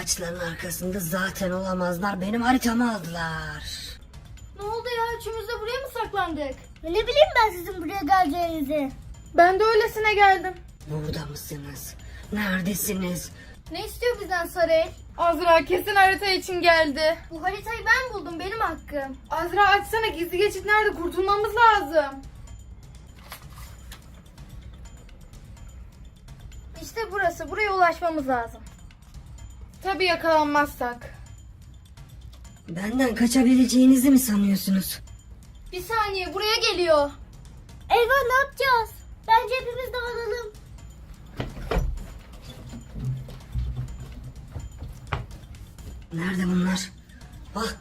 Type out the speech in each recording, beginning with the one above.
ağaçların arkasında zaten olamazlar. Benim haritamı aldılar. Ne oldu ya? Üçümüz de buraya mı saklandık? Ne bileyim ben sizin buraya geleceğinizi. Ben de öylesine geldim. Burada mısınız? Neredesiniz? Ne istiyor bizden Sarı Azra kesin harita için geldi. Bu haritayı ben buldum. Benim hakkım. Azra açsana gizli geçit nerede? Kurtulmamız lazım. İşte burası. Buraya ulaşmamız lazım. Tabii yakalanmazsak. Benden kaçabileceğinizi mi sanıyorsunuz? Bir saniye buraya geliyor. Eyvah ne yapacağız? Bence hepimiz dağılalım. Nerede bunlar? Bak.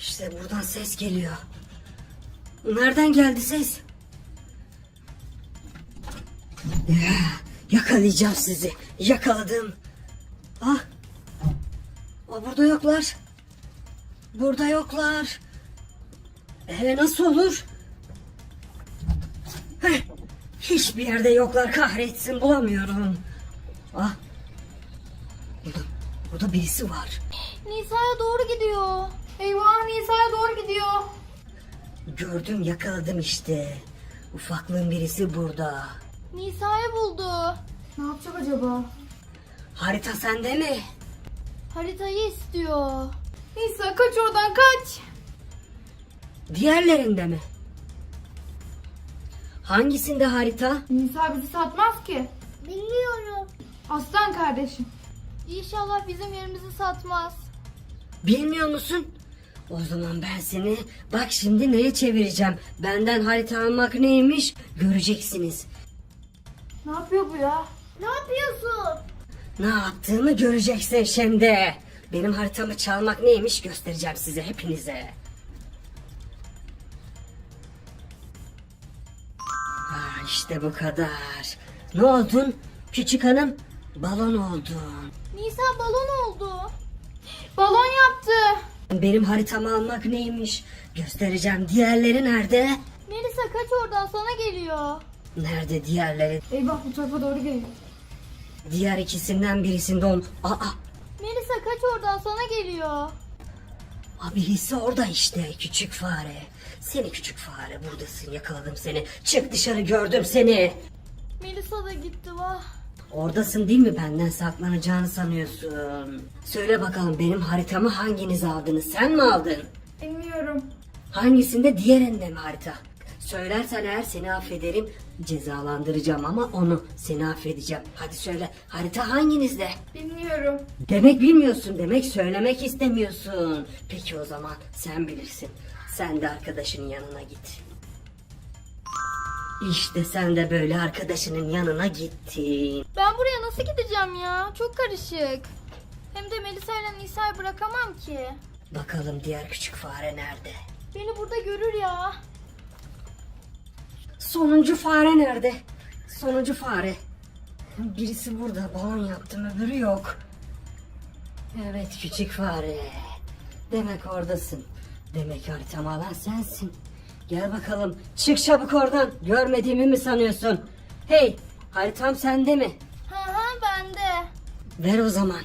İşte buradan ses geliyor. Nereden geldi ses? Ya, yakalayacağım sizi. Yakaladım. Aa, burada yoklar. Burada yoklar. Ee, nasıl olur? Heh, hiçbir yerde yoklar kahretsin bulamıyorum. Ah. Burada, burada birisi var. Nisa'ya doğru gidiyor. Eyvah Nisa'ya doğru gidiyor. Gördüm yakaladım işte. Ufaklığın birisi burada. Nisa'yı buldu. Ne yapacak acaba? Harita sende mi? Haritayı istiyor. Nisa kaç oradan kaç. Diğerlerinde mi? Hangisinde harita? Nisa bizi satmaz ki. Bilmiyorum. Aslan kardeşim. İnşallah bizim yerimizi satmaz. Bilmiyor musun? O zaman ben seni bak şimdi neye çevireceğim. Benden harita almak neymiş göreceksiniz. Ne yapıyor bu ya? Ne yaptığımı göreceksin şimdi. Benim haritamı çalmak neymiş göstereceğim size hepinize. Ha, işte bu kadar. Ne oldun? Küçük hanım balon oldun. Nisa balon oldu. Balon yaptı. Benim haritamı almak neymiş göstereceğim. Diğerleri nerede? Melisa kaç oradan sana geliyor. Nerede diğerleri? Eyvah bu tarafa doğru geliyor. Diğer ikisinden birisinde on. Aa, Melisa kaç oradan sana geliyor. aa, birisi orada işte küçük fare. Seni küçük fare buradasın yakaladım seni. Çık dışarı gördüm seni. Melisa da gitti vah. Oradasın değil mi benden saklanacağını sanıyorsun? Söyle bakalım benim haritamı hanginiz aldınız? Sen mi aldın? Bilmiyorum. Hangisinde diğerinde mi harita? Söylersen eğer seni affederim cezalandıracağım ama onu seni affedeceğim. Hadi söyle harita hanginizde? Bilmiyorum. Demek bilmiyorsun demek söylemek istemiyorsun. Peki o zaman sen bilirsin. Sen de arkadaşının yanına git. İşte sen de böyle arkadaşının yanına gittin. Ben buraya nasıl gideceğim ya? Çok karışık. Hem de Melisa ile Nisa'yı bırakamam ki. Bakalım diğer küçük fare nerede? Beni burada görür ya. Sonuncu fare nerede? Sonuncu fare. Birisi burada balon yaptım öbürü yok. Evet küçük fare. Demek oradasın. Demek haritamı alan sensin. Gel bakalım çık çabuk oradan. Görmediğimi mi sanıyorsun? Hey haritam sende mi? Hı hı bende. Ver o zaman.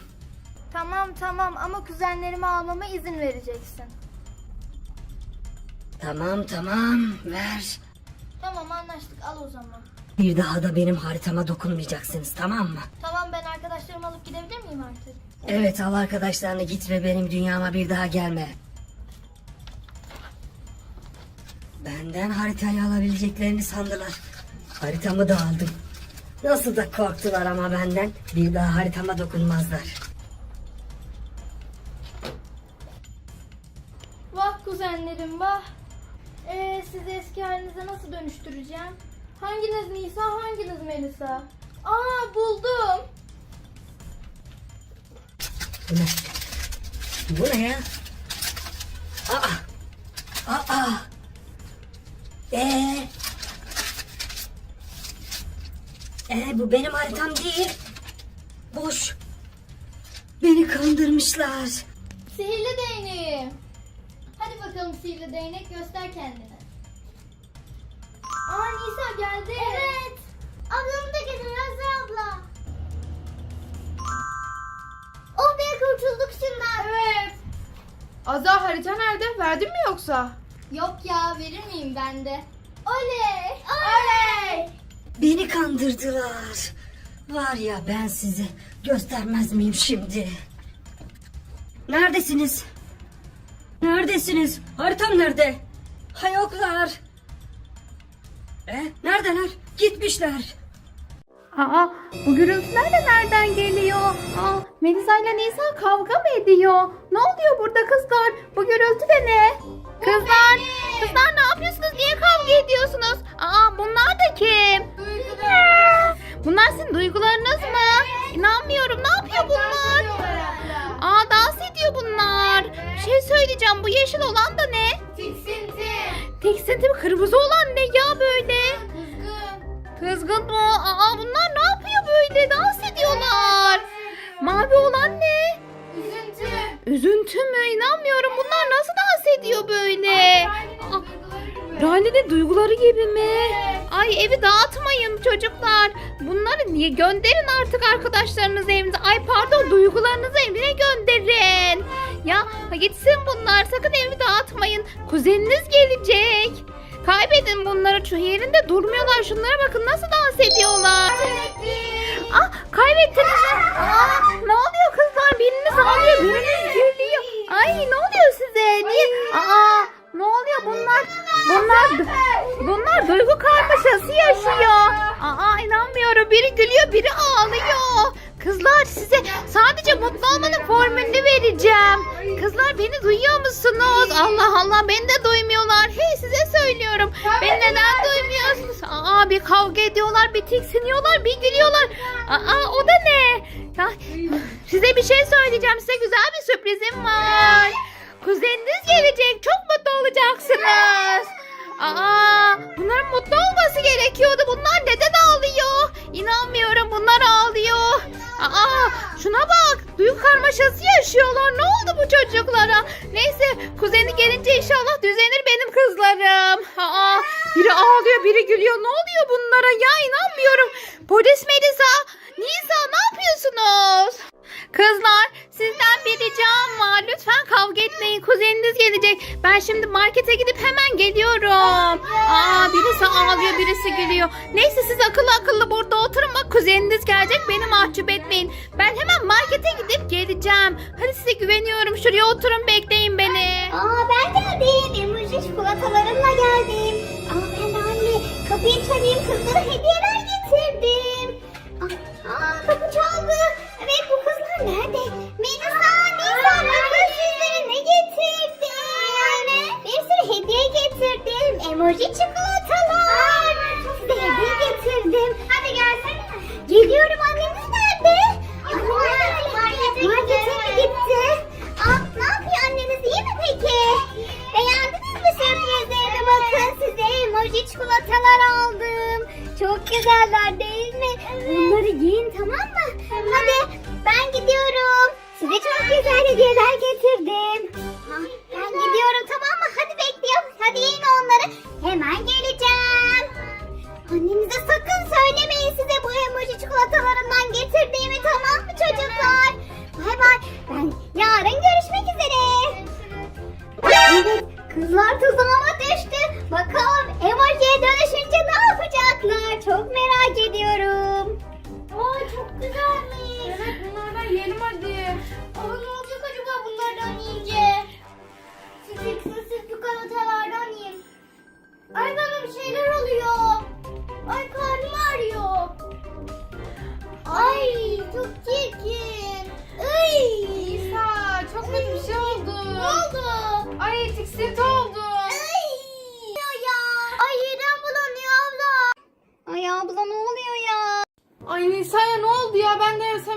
Tamam tamam ama kuzenlerimi almama izin vereceksin. Tamam tamam ver. Tamam anlaştık al o zaman. Bir daha da benim haritama dokunmayacaksınız tamam mı? Tamam ben arkadaşlarımı alıp gidebilir miyim artık? Evet al arkadaşlarını git ve benim dünyama bir daha gelme. Benden haritayı alabileceklerini sandılar. Haritamı da aldım. Nasıl da korktular ama benden. Bir daha haritama dokunmazlar. Vah kuzenlerim vah. Ee, sizi eski halinize nasıl dönüştüreceğim? Hanginiz Nisa hanginiz Melisa? Aa buldum. Bu ne? Bu ne ya? Aa! Aa! Ee? Ee bu benim haritam değil. Boş. Beni kandırmışlar. Sihirli değneğim. Bakalım sihirli değnek göster kendini. Aa Nisa geldi. Evet. Ablamı da getir Azra abla. Oh kurtulduk şundan. Evet. Azra harita nerede? Verdin mi yoksa? Yok ya verir miyim ben de? Oley! Oley! Beni kandırdılar. Var ya ben size göstermez miyim şimdi? Neredesiniz? Neredesiniz? Haritam nerede? Ha yoklar. E, neredeler? Gitmişler. Aa, bu gürültüler de nereden geliyor? Aa, Melisa ile Nisa kavga mı ediyor? Ne oluyor burada kızlar? Bu gürültü de ne? Kızlar yeşil olan da ne? Tiksinti. Tiksinti mi? Kırmızı olan ne ya böyle? Kızgın. Kızgın mı? Aa bunlar ne yapıyor böyle? Dans ediyorlar. Mavi olan ne? Üzüntü. Üzüntü mü? İnanmıyorum. Bunlar nasıl dans ediyor böyle? Aa, Rani'nin duyguları gibi mi? Ay evi dağıtmayın çocuklar. Bunları niye gönderin artık arkadaşlarınız evinize. Ay pardon duygularınızı evine gönderin. Ya gitsin bunlar sakın evi dağıtmayın. Kuzeniniz gelecek. Kaybedin bunları şu yerinde durmuyorlar. Şunlara bakın nasıl dans ediyorlar. Ah kaybettiniz. Aa, ne oluyor kızlar? Biriniz ağlıyor, biriniz gülüyor. Ay ne oluyor size? Niye? Aa ne oluyor bunlar? Bunlar bunlar duygu karmaşası yaşıyor. Aa inanmıyorum. Biri gülüyor, biri ağlıyor. Kızlar size sadece mutlu olmanın formülünü vereceğim. Kızlar beni duyuyor musunuz? Allah Allah beni de duymuyorlar. Hey size söylüyorum. Beni neden duymuyorsunuz? Aa bir kavga ediyorlar, bir tiksiniyorlar, bir gülüyorlar. Aa o da ne? Ya, size bir şey söyleyeceğim. Size güzel bir sürprizim var. Kuzeniniz gelecek. Çok mutlu olacaksınız. Aa, bunların mutlu olması gerekiyordu. Bunlar neden ağlıyor? İnanmıyorum bunlar ağlıyor. Aa, şuna bak. Duygu karmaşası yaşıyorlar. Ne oldu bu çocuklara? Neyse kuzeni gelince inşallah düzenir benim kızlarım. Aa, biri ağlıyor biri gülüyor. Ne oluyor bunlara ya inanmıyorum. Polis Melisa, Nisa ne yapıyorsunuz? Kızlar sizden bir ricam var. Lütfen kavga etmeyin. Kuzeniniz gelecek. Ben şimdi markete gidip hemen geliyorum. Aa birisi ağlıyor birisi gülüyor. Neyse siz akıllı akıllı burada oturun. Bak kuzeniniz gelecek. Beni mahcup etmeyin. Ben hemen markete gidip geleceğim. Hadi size güveniyorum. Şuraya oturun bekleyin beni. Aa ben geldim. Emoji çikolatalarımla geldim. Aa ben de anne kapıyı çalayım kızlara hediyeler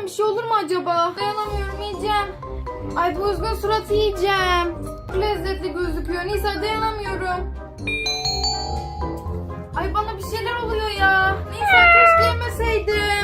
bir şey olur mu acaba? Dayanamıyorum yiyeceğim. Ay bu üzgün suratı yiyeceğim. Lezzetli gözüküyor. Nisa dayanamıyorum. Ay bana bir şeyler oluyor ya. Nisa keşke yemeseydim.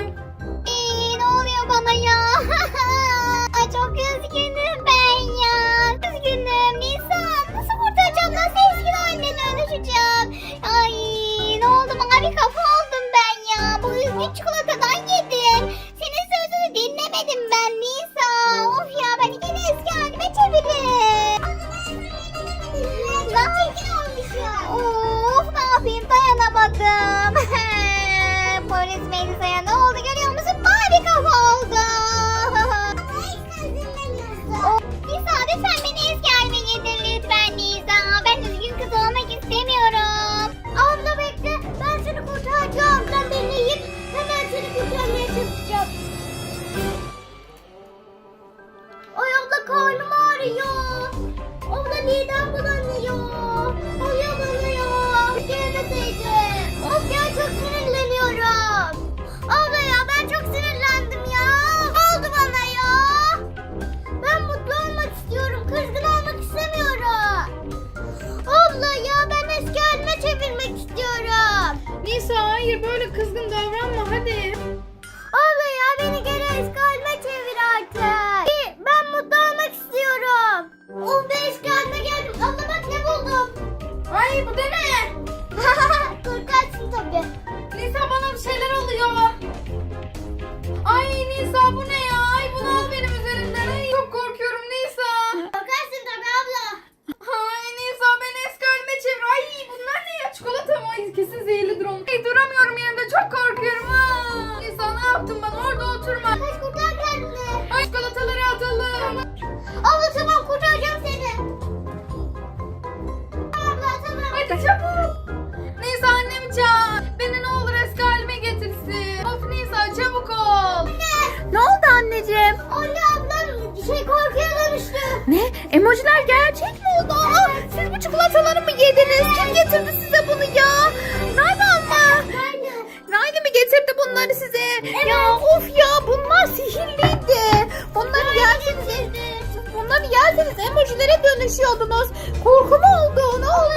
Kızgın davranma hadi. Abla ya beni geri eski halime çevir artık. İyi, Ben mutlu olmak istiyorum. Oh be eski halime geldim. Abla bak ne buldum. Ay bu deme. Korkarsın tabii. Nisa bana bir şeyler oluyor. Ay Nisa bu ne ya? Oturma. Kaç kurtar kendini. Ay çikolataları atalım. Abla tamam kurtaracağım seni. Abla tamam. Hadi çabuk. Nisa annemi çağır. Beni ne olur eski halime getirsin. Of Nisa çabuk ol. Ne oldu anneciğim? Anne ablam şey korkuya dönüştü. Ne? Emojiler gerçek mi oldu? Aa, siz bu çikolataları mı yediniz? Kim getirdi size bunu ya? Nereden mı? Nerede? Mi getirdi bunları size? Ya of ya bunlar sihirliydi. Bunları yerseniz bunları yerseniz emojilere dönüşüyordunuz. Korku mu oldu? Ne oldu?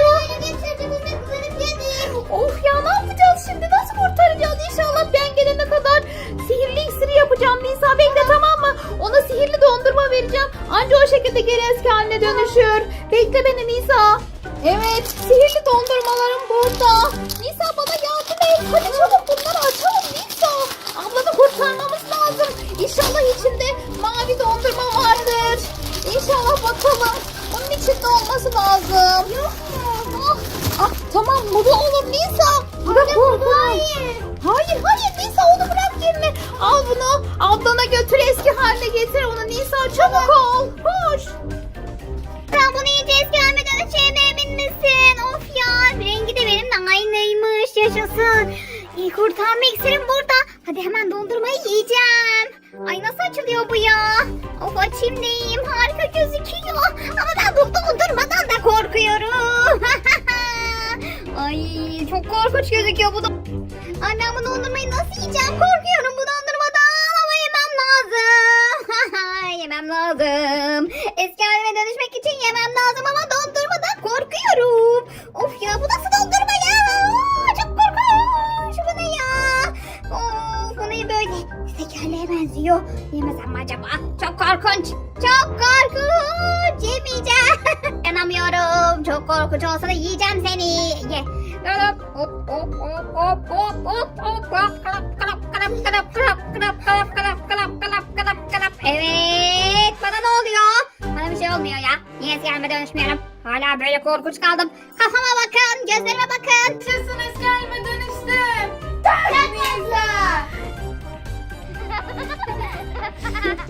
Of ya ne yapacağız şimdi? Nasıl kurtaracağız? İnşallah ben gelene kadar sihirli iksiri yapacağım Nisa. Bekle tamam mı? Ona sihirli dondurma vereceğim. Anca o şekilde geri eski haline dönüşür. Bekle beni Nisa. Evet sihirli dondurmalarım burada. Ablana götür eski haline getir onu Nisa çabuk ol. Koş. Sen bunu iyice eski halime dönüşeceğine emin misin? Of ya rengi de benimle aynıymış yaşasın. İyi kurtarma iksirim burada. Hadi hemen dondurmayı yiyeceğim. Ay nasıl açılıyor bu ya? Of açayım yiyeyim harika gözüküyor. Ama ben bu dondurmadan da korkuyorum. Ay çok korkunç gözüküyor bu da. Ay ben bu dondurmayı nasıl yiyeceğim? Korkuyorum bu dondurmadan yemem lazım. Eski halime dönüşmek için yemem lazım ama dondurmadan korkuyorum. Of ya bu nasıl dondurma ya? Aa, Çok korkunç. Bu ne ya? Of bu ne böyle? Tekerleğe benziyor. Yemesem mi acaba? Çok korkunç. Çok korkunç. Yemeyeceğim. Yanamıyorum. Çok korkunç olsa da yiyeceğim seni. Ye. Hop hop hop hop hop hop hop hop kalap kalap kalap kalap kalap kalap kalap kalap kalap kalap Evet bir şey olmuyor ya. Niye siyahime dönüşmüyorum? Hala böyle korkunç kaldım. Kafama bakın, gözlerime bakın. Yaşasın eski halime dönüştüm. Nisa.